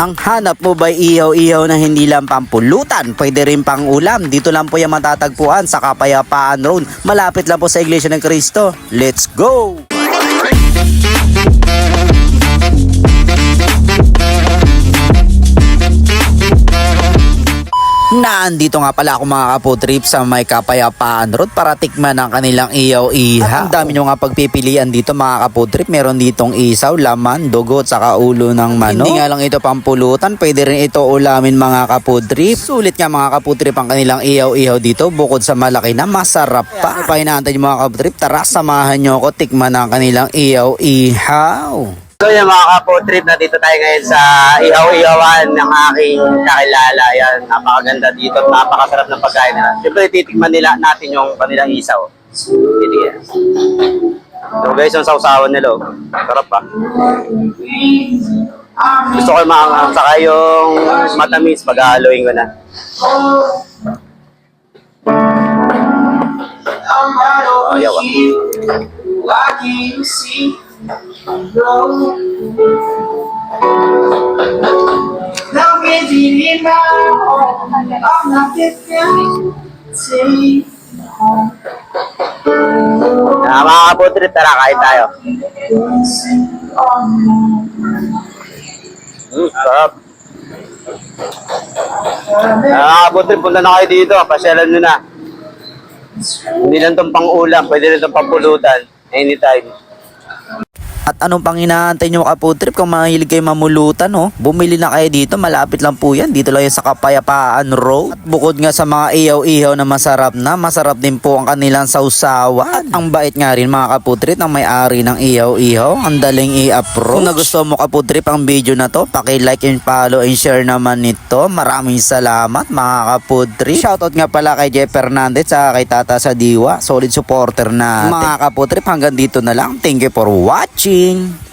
Ang hanap mo ba ihaw-ihaw na hindi lang pampulutan, pwede rin pang ulam. Dito lang po yung matatagpuan sa Kapayapaan Road. Malapit lang po sa Iglesia ng Cristo. Let's go! Naandito nga pala ako mga kaputrip sa may kapayapaan road para tikman ang kanilang iyaw-iha. Ang dami nyo nga pagpipilian dito mga kaputrip. Meron ditong isaw, laman, dugo, at saka ulo ng manok. Hindi nga lang ito pampulutan, pwede rin ito ulamin mga kaputrip. Sulit nga mga kaputrip ang kanilang iyaw-ihaw dito bukod sa malaki na masarap pa. Pa inaantay nyo mga kaputrip? Tara, samahan nyo ako tikman ang kanilang iyaw-ihaw. So yung mga kapo-trip na dito tayo ngayon sa ihaw-ihawan ng aking kakilala. Yan, napakaganda dito at napakasarap ng pagkain nila. Siyempre titikman nila natin yung kanilang isaw. Titigyan. So guys, yung sausawan nila. oh. Sarap pa. Gusto ko yung mga saka yung matamis pag-haluin ko na. Oh, yawa. Now get in my home. I'm not getting take home. Ah, mga kapo-trip, tara kain tayo. Mm, sarap. Ah, kapo-trip, punta na kayo dito. Pasyalan nyo na. Hindi lang itong pang-ulam, pwede rin itong pang-pulutan. Anytime. At anong pang inaantay nyo kaputrip kung mahilig kayo mamulutan oh. Bumili na kayo dito, malapit lang po yan. Dito lang yan sa Kapayapaan Road. At bukod nga sa mga iyaw-ihaw na masarap na, masarap din po ang kanilang sausawan. At ang bait nga rin mga kaputrip ng may-ari ng iyaw-ihaw. Ang daling i-approach. Kung nagustuhan mo kaputrip ang video na to, paki-like and follow and share naman nito. Maraming salamat mga kaputrip. Shoutout nga pala kay Jeff Fernandez at kay Tata sa Diwa. Solid supporter na. Mga kaputrip hanggang dito na lang. Thank you for watching.